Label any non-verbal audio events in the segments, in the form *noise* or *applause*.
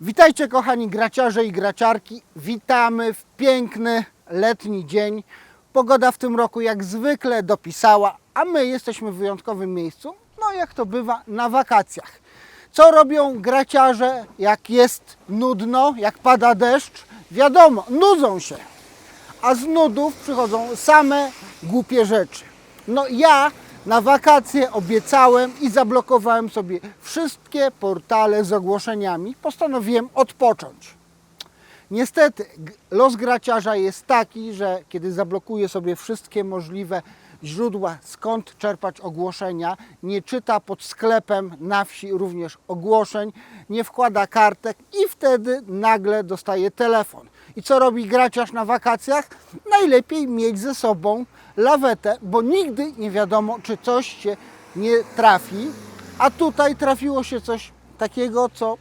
Witajcie kochani graciarze i graciarki. Witamy w piękny letni dzień. Pogoda w tym roku jak zwykle dopisała, a my jesteśmy w wyjątkowym miejscu, no jak to bywa, na wakacjach. Co robią graciarze, jak jest nudno, jak pada deszcz? Wiadomo, nudzą się. A z nudów przychodzą same głupie rzeczy. No ja na wakacje obiecałem i zablokowałem sobie wszystkie portale z ogłoszeniami. Postanowiłem odpocząć. Niestety los graciarza jest taki, że kiedy zablokuje sobie wszystkie możliwe źródła, skąd czerpać ogłoszenia, nie czyta pod sklepem na wsi również ogłoszeń, nie wkłada kartek i wtedy nagle dostaje telefon. I co robi graciarz na wakacjach? Najlepiej mieć ze sobą lawetę, bo nigdy nie wiadomo, czy coś się nie trafi. A tutaj trafiło się coś takiego, co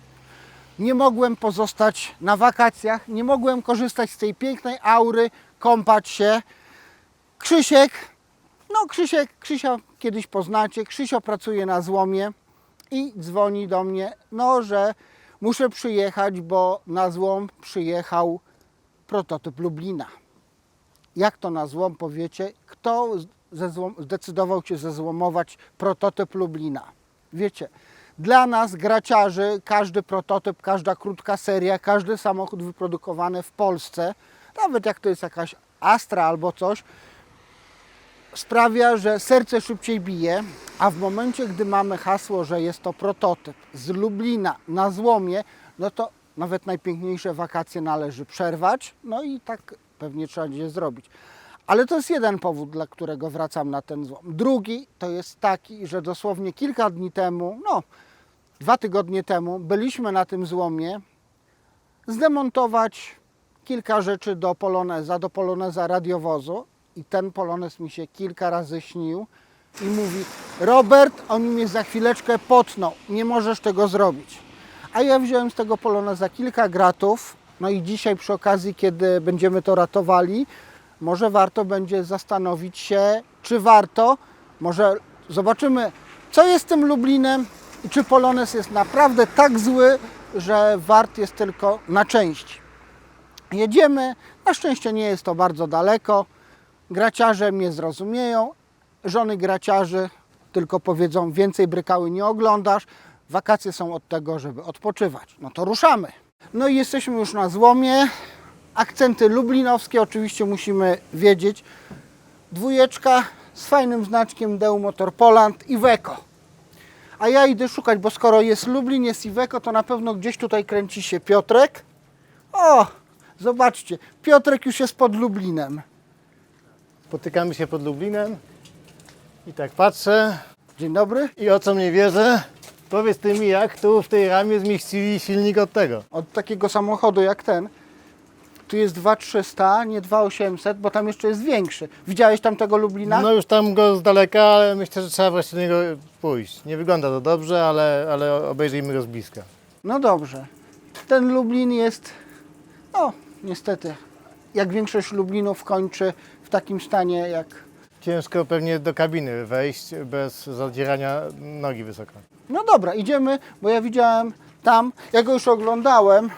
nie mogłem pozostać na wakacjach, nie mogłem korzystać z tej pięknej aury, kąpać się. Krzysiek, no Krzysiek, Krzysia kiedyś poznacie, Krzysio pracuje na złomie i dzwoni do mnie, no że muszę przyjechać, bo na złom przyjechał prototyp Lublina. Jak to na złom powiecie? Kto zdecydował się zezłomować prototyp Lublina? Wiecie, dla nas, graciarzy, każdy prototyp, każda krótka seria, każdy samochód wyprodukowany w Polsce, nawet jak to jest jakaś Astra albo coś, sprawia, że serce szybciej bije, a w momencie, gdy mamy hasło, że jest to prototyp z Lublina na złomie, no to nawet najpiękniejsze wakacje należy przerwać, no i tak pewnie trzeba będzie zrobić. Ale to jest jeden powód, dla którego wracam na ten złom. Drugi to jest taki, że dosłownie kilka dni temu, no dwa tygodnie temu, byliśmy na tym złomie zdemontować kilka rzeczy do poloneza, do poloneza radiowozu i ten polonez mi się kilka razy śnił i mówi Robert, oni mnie za chwileczkę potną, nie możesz tego zrobić. A ja wziąłem z tego poloneza kilka gratów, no i dzisiaj przy okazji, kiedy będziemy to ratowali, może warto będzie zastanowić się, czy warto, może zobaczymy, co jest tym Lublinem i czy polonez jest naprawdę tak zły, że wart jest tylko na części. Jedziemy, na szczęście nie jest to bardzo daleko. Graciarze mnie zrozumieją, żony graciarzy tylko powiedzą, więcej brykały nie oglądasz. Wakacje są od tego, żeby odpoczywać. No to ruszamy. No i jesteśmy już na złomie. Akcenty lublinowskie oczywiście musimy wiedzieć. Dwójeczka z fajnym znaczkiem Deu Motor Poland i Weco. A ja idę szukać, bo skoro jest Lublin, jest Iveco, to na pewno gdzieś tutaj kręci się Piotrek. O, zobaczcie, Piotrek już jest pod Lublinem. Spotykamy się pod Lublinem i tak patrzę Dzień dobry. i o co mnie wierzę? Powiedz ty mi, jak tu w tej ramie zmieścili silnik od tego? Od takiego samochodu jak ten, tu jest 2300, nie 2800, bo tam jeszcze jest większy. Widziałeś tam tego Lublina? No już tam go z daleka, ale myślę, że trzeba wreszcie do niego pójść. Nie wygląda to dobrze, ale, ale obejrzyjmy go z bliska. No dobrze. Ten Lublin jest, no niestety, jak większość Lublinów kończy w takim stanie jak Ciężko pewnie do kabiny wejść bez zadzierania nogi wysoko. No dobra, idziemy, bo ja widziałem tam, ja go już oglądałem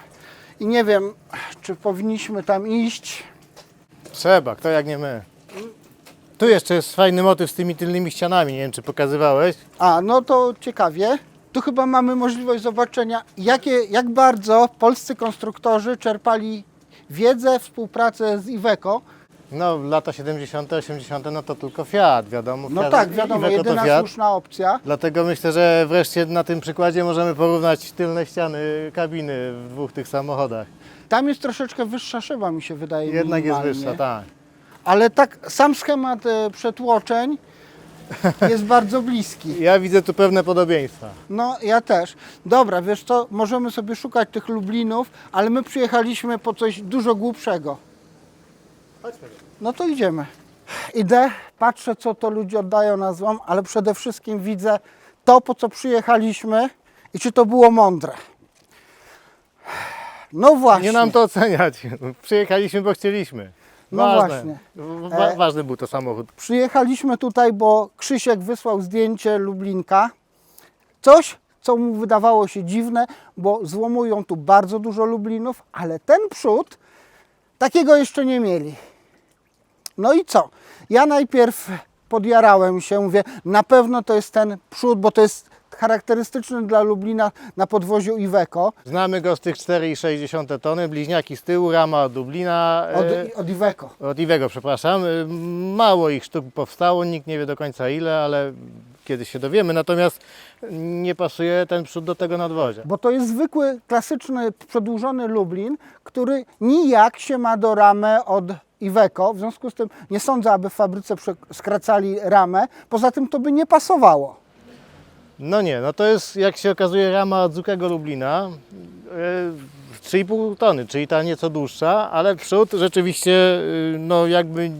i nie wiem, czy powinniśmy tam iść. Trzeba, kto jak nie my. Tu jeszcze jest fajny motyw z tymi tylnymi ścianami, nie wiem czy pokazywałeś. A, no to ciekawie. Tu chyba mamy możliwość zobaczenia, jakie, jak bardzo polscy konstruktorzy czerpali wiedzę, współpracę z Iveco. No lata 70., 80., no to tylko Fiat, wiadomo. No Fiat, tak, wiadomo, Iveco to jedyna Fiat. słuszna opcja. Dlatego myślę, że wreszcie na tym przykładzie możemy porównać tylne ściany kabiny w dwóch tych samochodach. Tam jest troszeczkę wyższa szyba, mi się wydaje. Jednak jest minimalnie. wyższa, tak. Ale tak, sam schemat e, przetłoczeń *laughs* jest bardzo bliski. Ja widzę tu pewne podobieństwa. No, ja też. Dobra, wiesz co, możemy sobie szukać tych Lublinów, ale my przyjechaliśmy po coś dużo głupszego. No to idziemy. Idę, patrzę, co to ludzie oddają na złom, ale przede wszystkim widzę to, po co przyjechaliśmy i czy to było mądre. No właśnie. Nie nam to oceniać. Przyjechaliśmy, bo chcieliśmy. No Ważne. właśnie. Wa- E, Ważny był to samochód. Przyjechaliśmy tutaj, bo Krzysiek wysłał zdjęcie Lublinka. Coś, co mu wydawało się dziwne, bo złomują tu bardzo dużo lublinów, ale ten przód takiego jeszcze nie mieli. No i co? Ja najpierw podjarałem się, mówię, na pewno to jest ten przód, bo to jest charakterystyczny dla Lublina na podwoziu Iveco Znamy go z tych 4,6 tony, bliźniaki z tyłu, rama od Dublina. od, e, od Iveco. Od Iwego, przepraszam. Y, Mało ich sztuk powstało, nikt nie wie do końca ile, ale kiedyś się dowiemy. Natomiast nie pasuje ten przód do tego nadwozia. Bo to jest zwykły, klasyczny, przedłużony Lublin, który nijak się ma do ramy od Iveco. W związku z tym nie sądzę, aby w fabryce skracali ramę. Poza tym to by nie pasowało. No nie, no to jest jak się okazuje rama od zwykłego Lublina. y, 3,5 tony, czyli ta nieco dłuższa, ale przód rzeczywiście y, no jakby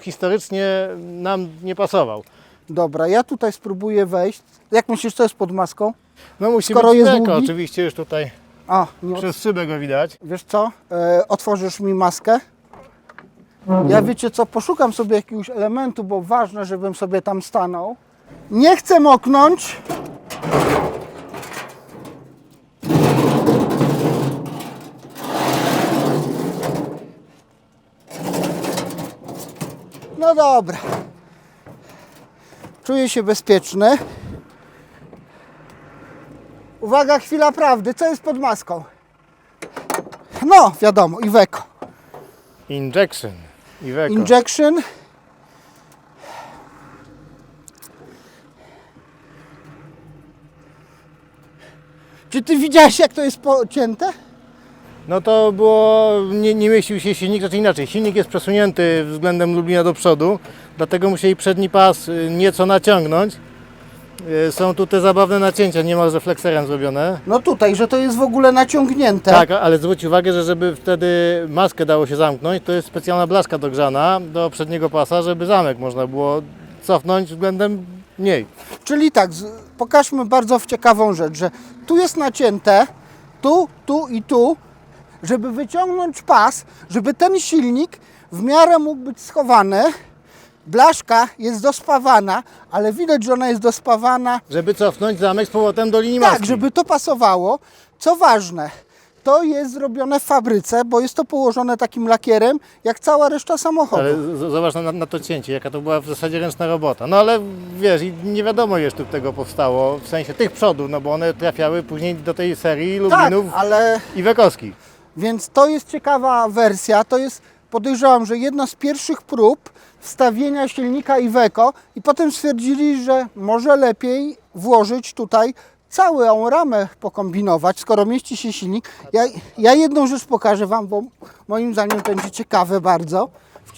historycznie nam nie pasował. Dobra, ja tutaj spróbuję wejść. Jak myślisz, co jest pod maską? No musi Skoro być jest oczywiście już tutaj A, nie, przez szybę go widać. wiesz co? E, otworzysz mi maskę. Ja wiecie co, poszukam sobie jakiegoś elementu, bo ważne, żebym sobie tam stanął. Nie chcę moknąć. No dobra. Czuję się bezpieczny. Uwaga, chwila prawdy. Co jest pod maską? No, wiadomo, Iveco. Injection. Iveco. Injection. Czy ty widziałeś, jak to jest pocięte? No to było, nie, nie mieścił się silnik, znaczy inaczej, silnik jest przesunięty względem Lublina do przodu, dlatego musieli przedni pas y, nieco naciągnąć. Y, Są tu te zabawne nacięcia, niemalże flexerem zrobione. No tutaj, że to jest w ogóle naciągnięte. Tak, ale zwróć uwagę, że żeby wtedy maskę dało się zamknąć, to jest specjalna blaszka dogrzana do przedniego pasa, żeby zamek można było cofnąć względem mniej. Czyli tak, pokażmy bardzo ciekawą rzecz, że tu jest nacięte, tu, tu i tu, żeby wyciągnąć pas, żeby ten silnik w miarę mógł być schowany. Blaszka jest dospawana, ale widać, że ona jest dospawana Żeby cofnąć zamek z powrotem do linii maski. tak, żeby to pasowało. Co ważne, to jest zrobione w fabryce, bo jest to położone takim lakierem, jak cała reszta samochodu. Ale z- zobacz na, na to cięcie, jaka to była w zasadzie ręczna robota. No ale wiesz, i nie wiadomo ile sztuk tego powstało, w sensie tych przodów, no bo one trafiały później do tej serii tak, Lubinów ale i Wekowskich. Więc to jest ciekawa wersja. To jest, podejrzewam, że jedna z pierwszych prób wstawienia silnika Iveco i potem stwierdzili, że może lepiej włożyć tutaj całą ramę pokombinować, skoro mieści się silnik. Ja, ja jedną rzecz pokażę Wam, bo moim zdaniem to będzie ciekawe bardzo.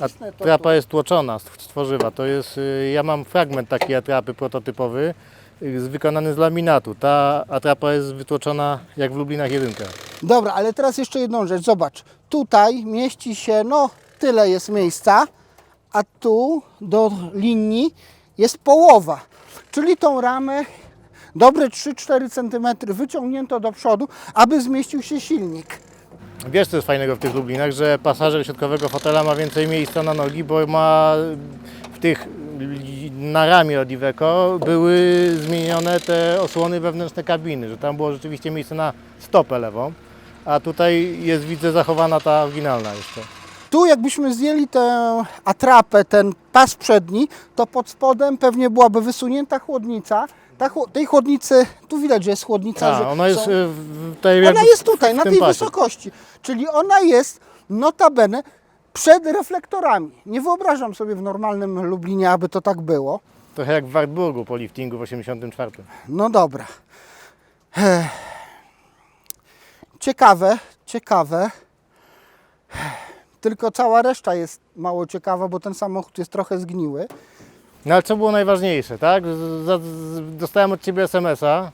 A Wcisnę to trapa jest tłoczona z z tworzywa. To jest, y, ja mam fragment takiej atrapy prototypowy, y, z- wykonany z laminatu. Ta atrapa jest wytłoczona jak w Lublinach jedynka. Dobra, ale teraz jeszcze jedną rzecz. Zobacz, tutaj mieści się, no tyle jest miejsca, a tu do linii jest połowa. Czyli tą ramę dobre 3-4 cm wyciągnięto do przodu, aby zmieścił się silnik. Wiesz co jest fajnego w tych Lublinach, że pasażer środkowego fotela ma więcej miejsca na nogi, bo ma w tych na ramię od Iveco były zmienione te osłony wewnętrzne kabiny, że tam było rzeczywiście miejsce na stopę lewą, a tutaj jest widzę zachowana ta oryginalna jeszcze. Tu jakbyśmy zdjęli tę atrapę, ten pas przedni, to pod spodem pewnie byłaby wysunięta chłodnica. Ta, tej chłodnicy, tu widać, że jest chłodnica. A, że ona jest są- w tej Ona jest tutaj, na tej pasie. wysokości. Czyli ona jest notabene przed reflektorami. Nie wyobrażam sobie w normalnym Lublinie, aby to tak było. Trochę jak w Wartburgu po liftingu w 84. No dobra. Ciekawe, ciekawe. Tylko cała reszta jest mało ciekawa, bo ten samochód jest trochę zgniły. No ale co było najważniejsze, tak? Dostałem od Ciebie SMS-a.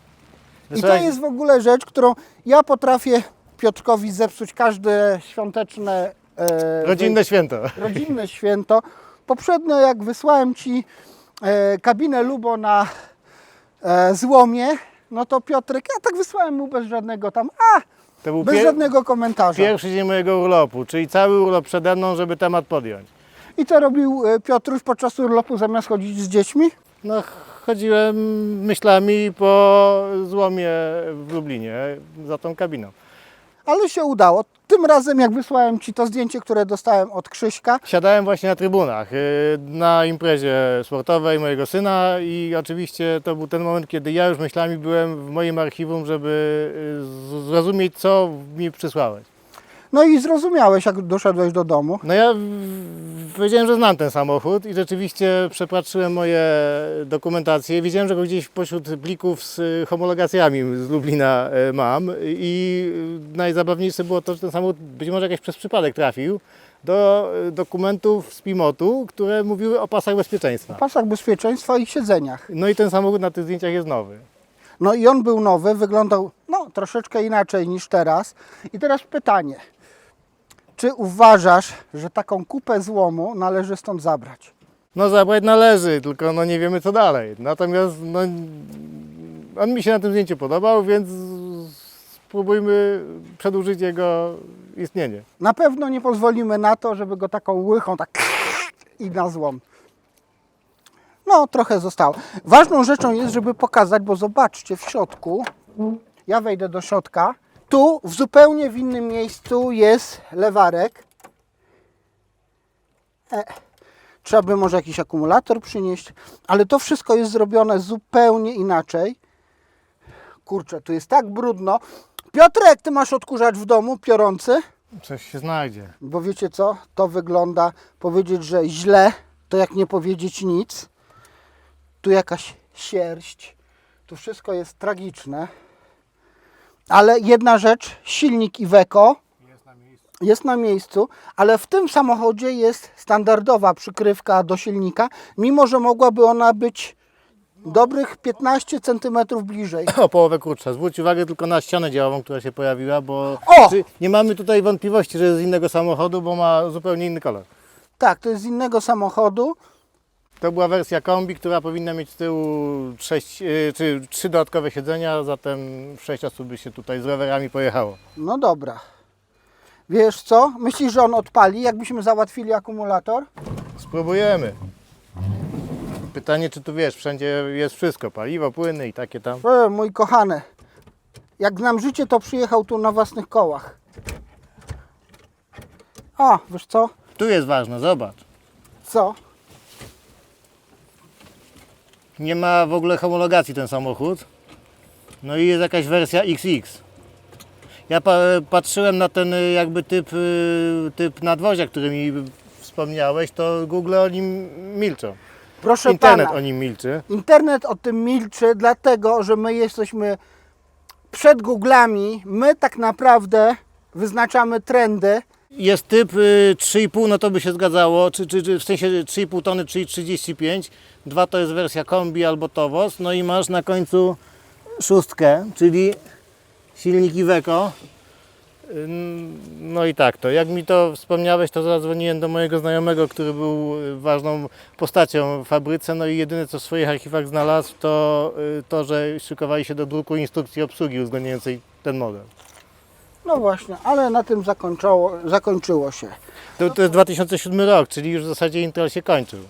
I to jest w ogóle rzecz, którą ja potrafię Piotrkowi zepsuć każde świąteczne e, Rodzinne święto. rodzinne święto. Poprzednio jak wysłałem Ci e, kabinę Lubo na e, złomie, no to Piotrek, ja tak wysłałem mu bez żadnego tam, a, To był bez żadnego komentarza. pierwszy dzień mojego urlopu, czyli cały urlop przede mną, żeby temat podjąć. I co robił e, Piotruś podczas urlopu zamiast chodzić z dziećmi? No ch- chodziłem myślami po złomie w Lublinie za tą kabiną. Ale się udało. Tym razem, jak wysłałem Ci to zdjęcie, które dostałem od Krzyśka, Siadałem właśnie na trybunach y, na imprezie sportowej mojego syna i oczywiście to był ten moment, kiedy ja już myślami byłem w moim archiwum, żeby y, zrozumieć, co mi przysłałeś. No i zrozumiałeś, jak doszedłeś do domu. No ja powiedziałem, że znam ten samochód i rzeczywiście przepatrzyłem moje dokumentacje. Widziałem, że go gdzieś pośród plików z homologacjami z Lublina y, mam i najzabawniejsze było to, że ten samochód być może przez przypadek trafił do y, dokumentów z Pimotu, które mówiły o pasach bezpieczeństwa. pasach bezpieczeństwa i siedzeniach. No i ten samochód na tych zdjęciach jest nowy. No i on był nowy, wyglądał no, troszeczkę inaczej niż teraz. I teraz pytanie. Czy uważasz, że taką kupę złomu należy stąd zabrać? No zabrać należy, tylko no nie wiemy co dalej. Natomiast no, on mi się na tym zdjęciu podobał, więc spróbujmy przedłużyć jego istnienie. Na pewno nie pozwolimy na to, żeby go taką łychą tak i na złom. No, trochę zostało. Ważną rzeczą jest, żeby pokazać, bo zobaczcie w środku, ja wejdę do środka, tu w zupełnie w innym miejscu jest lewarek. E, trzeba by może jakiś akumulator przynieść, ale to wszystko jest zrobione zupełnie inaczej. Kurczę, tu jest tak brudno. Piotrek, ty masz odkurzacz w domu, piorący? Coś się znajdzie. Bo wiecie co? To wygląda, powiedzieć, że źle, to jak nie powiedzieć nic. Tu jakaś sierść. Tu wszystko jest tragiczne. Ale jedna rzecz, silnik Iveco jest na miejscu, ale w tym samochodzie jest standardowa przykrywka do silnika, mimo że mogłaby ona być dobrych 15 cm bliżej. O połowę krótsza. Zwróć uwagę tylko na ścianę działową, która się pojawiła, bo O! nie mamy tutaj wątpliwości, że jest z innego samochodu, bo ma zupełnie inny kolor. Tak, to jest z innego samochodu. To była wersja kombi, która powinna mieć z tyłu sześć, y, czy trzy dodatkowe siedzenia, zatem sześć osób by się tutaj z rowerami pojechało. No dobra. Wiesz co? Myślisz, że on odpali, jakbyśmy załatwili akumulator? Spróbujemy. Pytanie, czy tu wiesz, wszędzie jest wszystko, paliwo, płyny i takie tam. E, mój kochany, jak znam życie, to przyjechał tu na własnych kołach. A, wiesz co? Tu jest ważne, zobacz. Co? Nie ma w ogóle homologacji ten samochód. No i jest jakaś wersja XX. Ja pa patrzyłem na ten y, jakby typ, y, typ nadwozia, który mi wspomniałeś, to Google o nim milczą. Proszę Internet pana, o nim milczy. internet o tym milczy, dlatego że my jesteśmy przed Googlami. My tak naprawdę wyznaczamy trendy. Jest typ y, 3,5, no to by się zgadzało, czy, czy, czy w sensie 3,5 tony, czyli 35. Dwa to jest wersja kombi albo towoz. No i masz na końcu szóstkę, czyli silnik Iveco. No i tak to. Jak mi to wspomniałeś, to zadzwoniłem do mojego znajomego, który był y, ważną postacią w fabryce. No i jedyne co w swoich archiwach znalazł, to y, to, że szykowali się do druku instrukcji obsługi uwzględniającej ten model. No właśnie, ale na tym zakończyło, zakończyło się. To, to jest 2007 rok, czyli już w zasadzie Intel się kończył.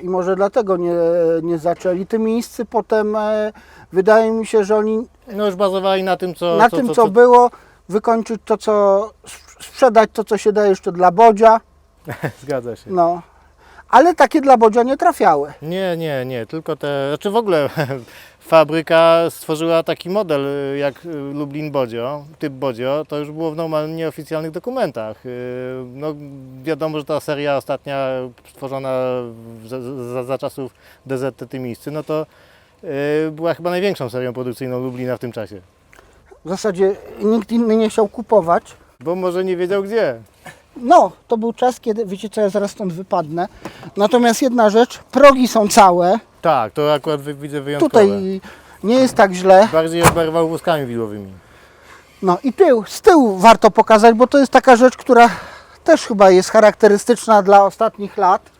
I może dlatego nie, nie zaczęli. Tym miejscy potem e, wydaje mi się, że oni No już bazowali na tym, co. na tym, co, było, wykończyć to, co sp- sprzedać to, co się da jeszcze dla Bodzia. *laughs* Zgadza się. No. Ale takie dla Bodzia nie trafiały. Nie, nie, nie, tylko te. Znaczy w ogóle *laughs* fabryka stworzyła taki model y, jak y, Lublin Bodzio, typ Bodzio, to już było w normalnie nieoficjalnych dokumentach. Y, No, wiadomo, że ta seria ostatnia stworzona za, za, za czasów DZT Tymiscy, no to była chyba największą serią produkcyjną Lublina w tym czasie. W zasadzie nikt inny nie chciał kupować. Bo może nie wiedział gdzie. No, to był czas, kiedy, wiecie co, ja zaraz stąd wypadnę. Natomiast jedna rzecz, progi są całe. Tak, to akurat wy- widzę wyjątkowe. Tutaj nie jest tak źle. Bardziej oberwał wózkami widłowymi. No i tył, z tyłu warto pokazać, bo to jest taka rzecz, która też chyba jest charakterystyczna dla ostatnich lat.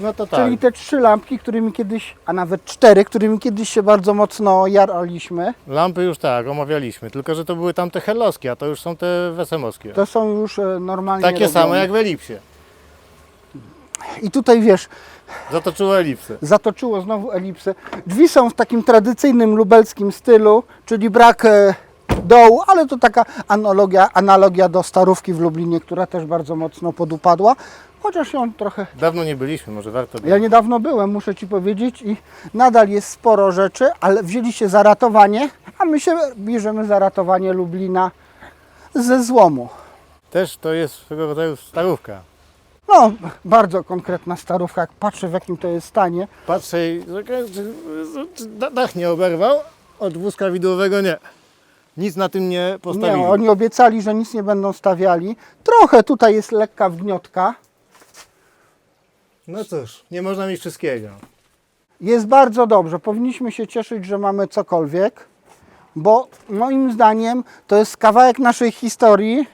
No to tak. Czyli te trzy lampki, którymi kiedyś, a nawet cztery, którymi kiedyś się bardzo mocno jaraliśmy. Lampy już tak, omawialiśmy, tylko że to były tamte hellowskie, a to już są te wesemowskie. To są już e, normalnie Takie robione. same jak w Elipsie. I tutaj wiesz, Zatoczyło elipsę. zatoczyło znowu elipsę. Drzwi są w takim tradycyjnym lubelskim stylu, czyli brak e, dołu, ale to taka analogia, analogia do starówki w Lublinie, która też bardzo mocno podupadła. Chociaż ją trochę. Dawno nie byliśmy, może warto by. Ja niedawno byłem, muszę ci powiedzieć, i nadal jest sporo rzeczy, ale wzięli się za ratowanie, a my się bierzemy za ratowanie Lublina ze złomu. Też to jest swego rodzaju starówka. No, bardzo konkretna starówka, jak patrzę w jakim to jest stanie. Patrzę i czy- dach nie oberwał, od wózka widłowego nie. Nic na tym nie postawili. Nie, oni obiecali, że nic nie będą stawiali. Trochę tutaj jest lekka wgniotka. No cóż, nie można mieć wszystkiego. Jest bardzo dobrze. Powinniśmy się cieszyć, że mamy cokolwiek, bo moim zdaniem to jest kawałek naszej historii,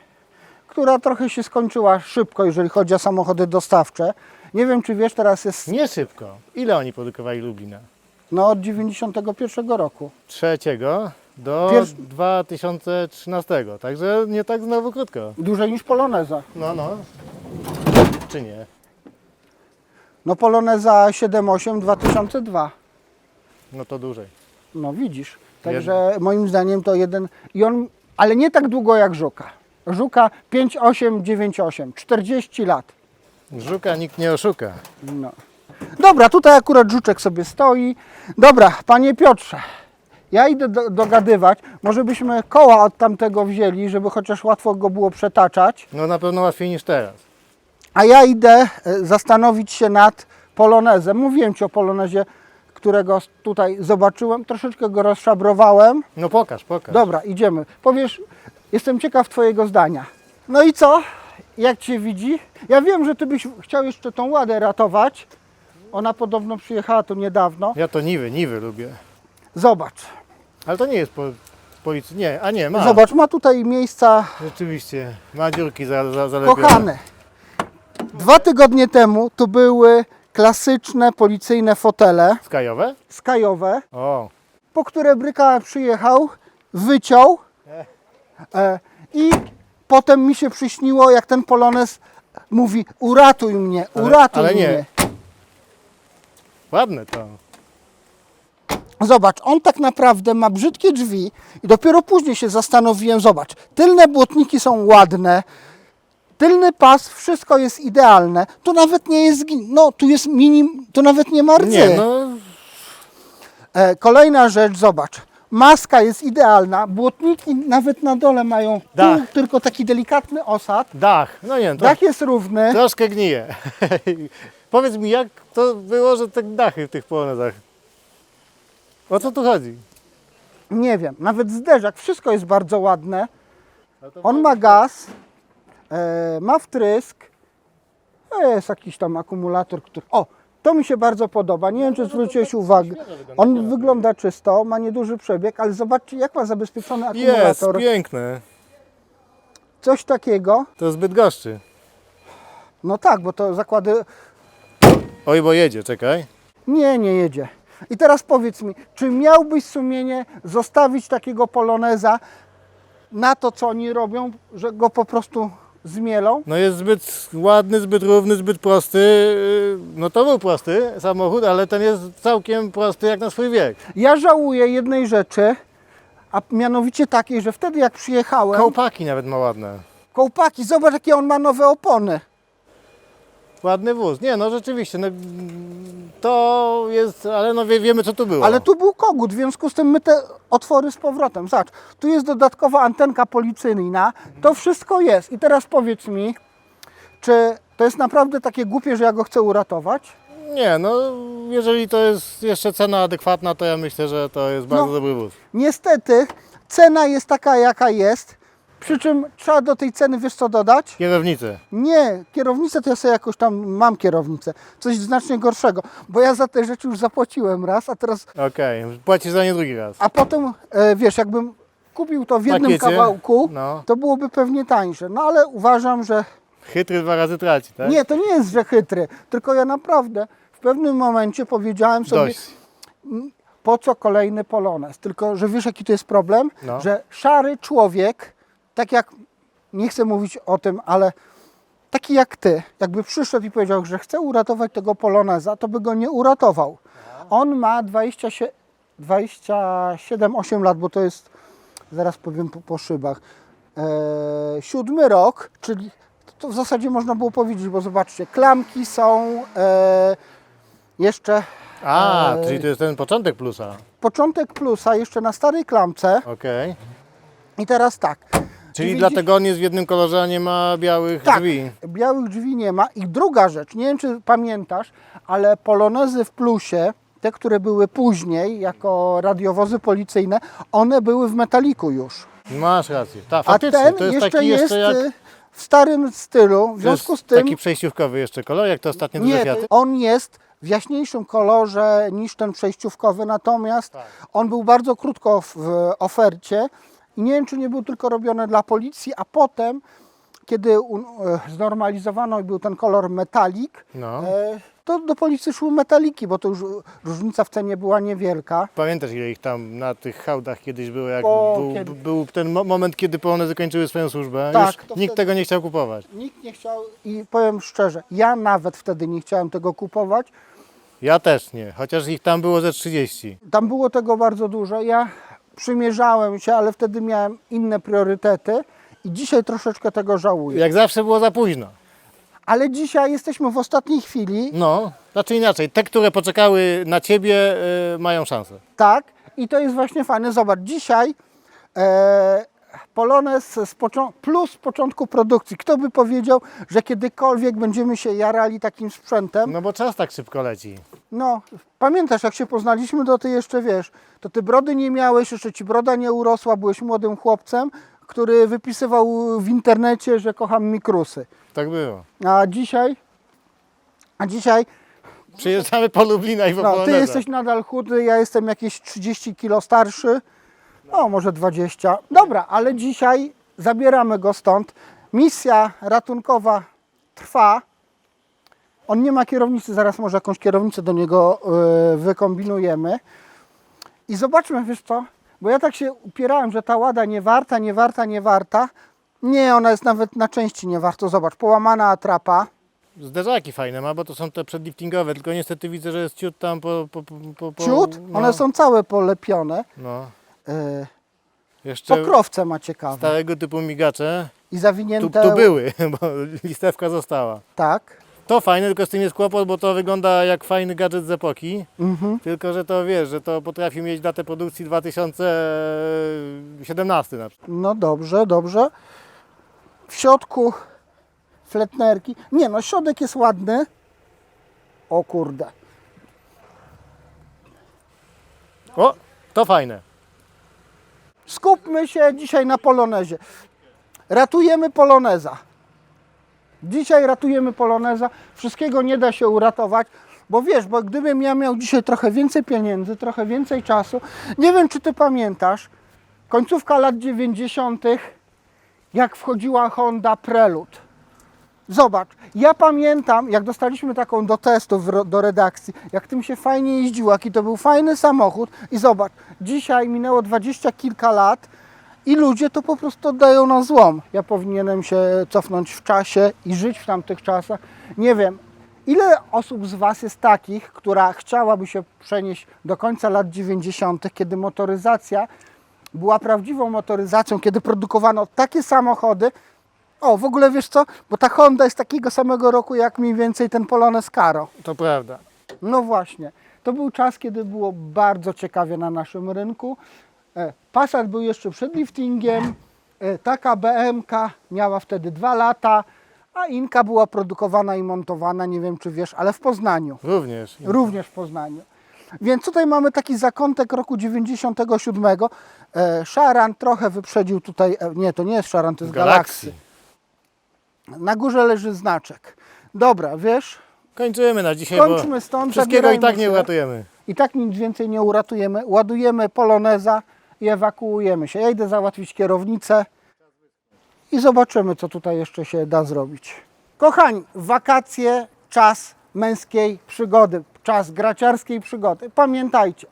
która trochę się skończyła szybko, jeżeli chodzi o samochody dostawcze. Nie wiem, czy wiesz, teraz jest Nie szybko. Ile oni produkowali Lublina? no, od 91 roku. Trzeciego do Pierwszy- 2013. Także nie tak znowu krótko. Dłużej niż Poloneza. No, no. Czy nie? No Poloneza 7.8 2002. No to dłużej. No widzisz. Także moim zdaniem to jeden. I on, ale nie tak długo jak Żuka. Żuka 5898, 40 lat. Żuka nikt nie oszuka. No. Dobra, tutaj akurat żuczek sobie stoi. Dobra, panie Piotrze, ja idę do, dogadywać. Może byśmy koła od tamtego wzięli, żeby chociaż łatwo go było przetaczać. No na pewno łatwiej niż teraz. A ja idę e, zastanowić się nad polonezem. Mówiłem ci o polonezie, którego tutaj zobaczyłem. Troszeczkę go rozszabrowałem. No pokaż, pokaż. Dobra, idziemy. Powiesz, jestem ciekaw Twojego zdania. No i co? Jak Cię widzi? Ja wiem, że Ty byś chciał jeszcze tą ładę ratować. Ona podobno przyjechała tu niedawno. Ja to niwy, niwy lubię. Zobacz, Ale to nie jest po, policji. Nie, a nie, ma. zobacz, ma tutaj miejsca Rzeczywiście, ma dziurki za, za, zalepione. kochane. Dwa tygodnie temu to były klasyczne policyjne fotele Skajowe? skajowe, O, po które Bryka przyjechał, wyciął e, i potem mi się przyśniło, jak ten polonez mówi uratuj mnie, uratuj ale nie. mnie. ładne to. Zobacz, on tak naprawdę ma brzydkie drzwi i dopiero później się zastanowiłem, zobacz, tylne błotniki są ładne, tylny pas, wszystko jest idealne, tu nawet nie jest, no tu jest minim, tu nawet nie ma rdzy. Nie, no E, kolejna rzecz, zobacz, maska jest idealna, błotniki nawet na dole mają tu Dach. tylko taki delikatny osad, dach. No nie, to dach jest równy, troszkę gnije. *laughs* Powiedz mi, jak to było, że te dachy w tych polonezach? O co tu chodzi? nie wiem, nawet zderzak, wszystko jest bardzo ładne, on ma gaz, e, ma wtrysk, e, jest jakiś tam akumulator, który, o, to mi się bardzo podoba, nie wiem czy zwróciłeś uwagę, on wygląda czysto, ma nieduży przebieg, ale zobaczcie jak ma zabezpieczony Jest, akumulator, piękne. coś takiego, To zbyt goszczy. no tak, bo to zakłady Oj, bo jedzie, czekaj. Nie, nie jedzie. I teraz powiedz mi, czy miałbyś sumienie zostawić takiego poloneza na to, co oni robią, że go po prostu zmielą? No jest zbyt ładny, zbyt równy, zbyt prosty. Yy, No to był prosty samochód, ale ten jest całkiem prosty jak na swój wiek. Ja żałuję jednej rzeczy, a mianowicie takiej, że wtedy jak przyjechałem, Kołpaki nawet ma ładne. kołpaki, zobacz jakie on ma nowe opony. Ładny wóz. Nie, no rzeczywiście, no, to jest, ale no wie, wiemy co tu było. Ale tu był kogut, w związku z tym my te otwory z powrotem. Zobacz, tu jest dodatkowa antenka policyjna, to wszystko jest. I teraz powiedz mi, czy to jest naprawdę takie głupie, że ja go chcę uratować? Nie, no jeżeli to jest jeszcze cena adekwatna, to ja myślę, że to jest bardzo No. dobry wóz. Niestety cena jest taka, jaka jest. Przy czym trzeba do tej ceny, wiesz co dodać? Kierownicę. Nie, kierownicę to ja sobie jakoś tam mam kierownicę. Coś znacznie gorszego, bo ja za te rzeczy już zapłaciłem raz, a teraz, Okej, płacisz za nie drugi raz. a potem, e, wiesz, jakbym kupił to w jednym Pakiecie? kawałku, No. to byłoby pewnie tańsze. No ale uważam, że Chytry dwa razy traci, tak? nie, to nie jest, że chytry, tylko ja naprawdę w pewnym momencie powiedziałem sobie, Dość. po co kolejny polonez? Tylko, że wiesz jaki to jest problem? No. Że szary człowiek, tak jak, nie chcę mówić o tym, ale taki jak ty, jakby przyszedł i powiedział, że chce uratować tego poloneza, to by go nie uratował. On ma 27, 27-8 lat, bo to jest, zaraz powiem po, po szybach, e, siódmy rok, czyli to w zasadzie można było powiedzieć, bo zobaczcie, klamki są e, jeszcze A, Eee. czyli to jest ten początek plusa. początek plusa jeszcze na starej klamce Okej. i teraz tak. Czyli Czy dlatego on jest w jednym kolorze, a nie ma białych Tak, drzwi. białych drzwi nie ma. I druga rzecz, nie wiem czy pamiętasz, ale polonezy w plusie, te, które były później jako radiowozy policyjne, one były w metaliku już. Masz rację. Tak, A faktycznie. ten to jest jeszcze taki jest jeszcze jak... y, w starym stylu, w To związku z tym taki przejściówkowy jeszcze kolor, jak to ostatnie duże nie, Fiaty? on jest w jaśniejszym kolorze niż ten przejściówkowy, natomiast Tak. on był bardzo krótko w w ofercie i nie wiem, czy nie był tylko robiony dla policji, a potem, kiedy e, znormalizowano i był ten kolor metalik, No. e, to do policji szły metaliki, bo to już różnica w cenie była niewielka. Pamiętasz ile ich tam na tych hałdach kiedyś było, jak O, był, kiedy- był ten mo- moment, kiedy polony zakończyły swoją służbę. Tak, Już nikt wtedy- tego nie chciał kupować. Nikt nie chciał i powiem szczerze, ja nawet wtedy nie chciałem tego kupować. Ja też nie, chociaż ich tam było ze 30. Tam było tego bardzo dużo. Ja przymierzałem się, ale wtedy miałem inne priorytety i dzisiaj troszeczkę tego żałuję. Jak zawsze było za późno. Ale dzisiaj jesteśmy w ostatniej chwili, No, znaczy inaczej, te, które poczekały na ciebie, y, mają szansę. tak, i to jest właśnie fajne. Zobacz, dzisiaj e, Polones z począ- plus z początku produkcji. Kto by powiedział, że kiedykolwiek będziemy się jarali takim sprzętem? No bo czas tak szybko leci. No, pamiętasz, jak się poznaliśmy, to ty jeszcze wiesz, to ty brody nie miałeś, jeszcze ci broda nie urosła, byłeś młodym chłopcem, który wypisywał w internecie, że kocham mikrusy. Tak było. A dzisiaj, a dzisiaj, Przyjeżdżamy po Lublina i po no, ty jesteś nadal chudy, ja jestem jakieś 30 kilo starszy, no może 20. Dobra, ale dzisiaj zabieramy go stąd. Misja ratunkowa trwa. On nie ma kierownicy, zaraz może jakąś kierownicę do niego yy, wykombinujemy. I zobaczmy, wiesz co, bo ja tak się upierałem, że ta łada nie warta, nie warta, nie warta. Nie, ona jest nawet na części nie warto. Zobacz, połamana atrapa. Zderzaki fajne ma, bo to są te przedliftingowe, tylko niestety widzę, że jest ciut tam po... po, po, po Ciut, no, one są całe polepione. No. Yy, Jeszcze pokrowce ma ciekawe. starego typu migacze I tu, zawinięte. tu były, *laughs* bo listewka została. Tak. To fajne, tylko z tym jest kłopot, bo to wygląda jak fajny gadżet z epoki. Mhm. Tylko, że to wiesz, że to potrafi mieć datę produkcji 2017 na przykład. No dobrze, dobrze. W środku fletnerki. Nie no, środek jest ładny. O kurde. O, to fajne. Skupmy się dzisiaj na polonezie. Ratujemy poloneza. Dzisiaj ratujemy poloneza. Wszystkiego nie da się uratować, bo wiesz, bo gdybym ja miał dzisiaj trochę więcej pieniędzy, trochę więcej czasu, nie wiem czy ty pamiętasz, końcówka lat 90., jak wchodziła Honda Prelude. Zobacz, ja pamiętam, jak dostaliśmy taką do testów do redakcji, jak tym się fajnie jeździło, jaki to był fajny samochód. I zobacz, dzisiaj minęło dwadzieścia kilka lat i ludzie to po prostu oddają na złom. Ja powinienem się cofnąć w czasie i żyć w tamtych czasach. Nie wiem, ile osób z Was jest takich, która chciałaby się przenieść do końca lat 90., kiedy motoryzacja była prawdziwą motoryzacją, kiedy produkowano takie samochody. O, w ogóle wiesz co? Bo ta Honda jest takiego samego roku jak mniej więcej ten Polonez Caro. To prawda. No właśnie. To był czas, kiedy było bardzo ciekawie na naszym rynku. E, Passat był jeszcze przed liftingiem. E, Taka BMK miała wtedy dwa lata, a Inka była produkowana i montowana, nie wiem czy wiesz, ale w Poznaniu. Również. Również w Poznaniu. Więc tutaj mamy taki zakątek roku 97. E, Szaran trochę wyprzedził tutaj, e, nie to nie jest Szaran, to jest Galaxy. Na górze leży znaczek. Dobra, wiesz, Kończymy na dzisiaj, kończmy stąd, wszystkiego i zabierajmy tak nie się. uratujemy. I tak nic więcej nie uratujemy. Ładujemy poloneza i ewakuujemy się. Ja idę załatwić kierownicę i zobaczymy, co tutaj jeszcze się da zrobić. Kochani, wakacje, czas męskiej przygody, czas graciarskiej przygody. Pamiętajcie,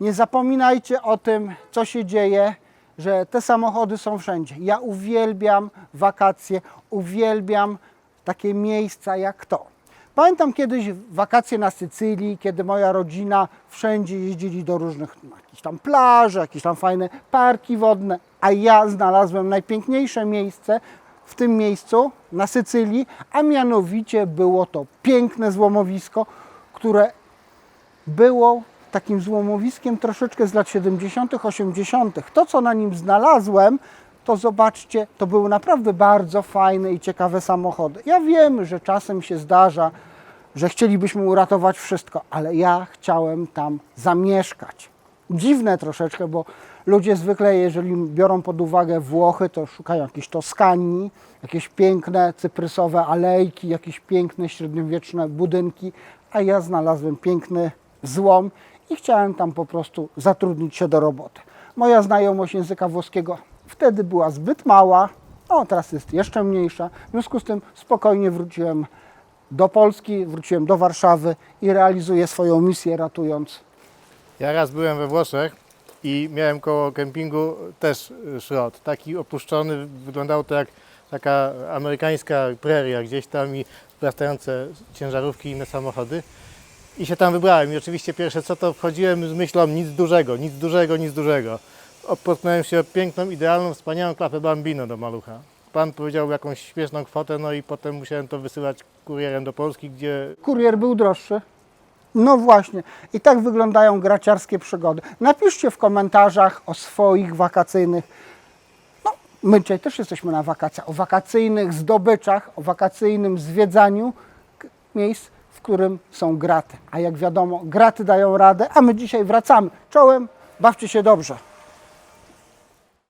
nie zapominajcie o tym, co się dzieje, że te samochody są wszędzie. Ja uwielbiam wakacje, uwielbiam takie miejsca jak to. Pamiętam kiedyś wakacje na Sycylii, kiedy moja rodzina wszędzie jeździli do różnych no, jakichś tam plaży, jakieś tam fajne parki wodne, a ja znalazłem najpiękniejsze miejsce w tym miejscu na Sycylii, a mianowicie było to piękne złomowisko, które było takim złomowiskiem troszeczkę z lat 70., 80. To, co na nim znalazłem, to zobaczcie, to były naprawdę bardzo fajne i ciekawe samochody. Ja wiem, że czasem się zdarza, że chcielibyśmy uratować wszystko, ale ja chciałem tam zamieszkać. Dziwne troszeczkę, bo ludzie zwykle, jeżeli biorą pod uwagę Włochy, to szukają jakiejś Toskanii, jakieś piękne cyprysowe alejki, jakieś piękne średniowieczne budynki, a ja znalazłem piękny złom i chciałem tam po prostu zatrudnić się do roboty. Moja znajomość języka włoskiego wtedy była zbyt mała, no teraz jest jeszcze mniejsza. W związku z tym spokojnie wróciłem do Polski, wróciłem do Warszawy i realizuję swoją misję ratując Ja raz byłem we Włoszech i miałem koło kempingu też y, szrot. Taki opuszczony, wyglądało to jak taka amerykańska preria gdzieś tam i wrastające ciężarówki i inne samochody. I się tam wybrałem i oczywiście pierwsze co to wchodziłem z myślą nic dużego, nic dużego, nic dużego. Potknąłem się o piękną, idealną, wspaniałą klapę Bambino do malucha. Pan powiedział jakąś śmieszną kwotę, no i potem musiałem to wysyłać kurierem do Polski, gdzie Kurier był droższy. No właśnie. I tak wyglądają graciarskie przygody. Napiszcie w komentarzach o swoich wakacyjnych. No, my dzisiaj też jesteśmy na wakacjach. O wakacyjnych zdobyczach, o wakacyjnym zwiedzaniu miejsc, którym są graty. A jak wiadomo, graty dają radę, a my dzisiaj wracamy. Czołem, bawcie się dobrze.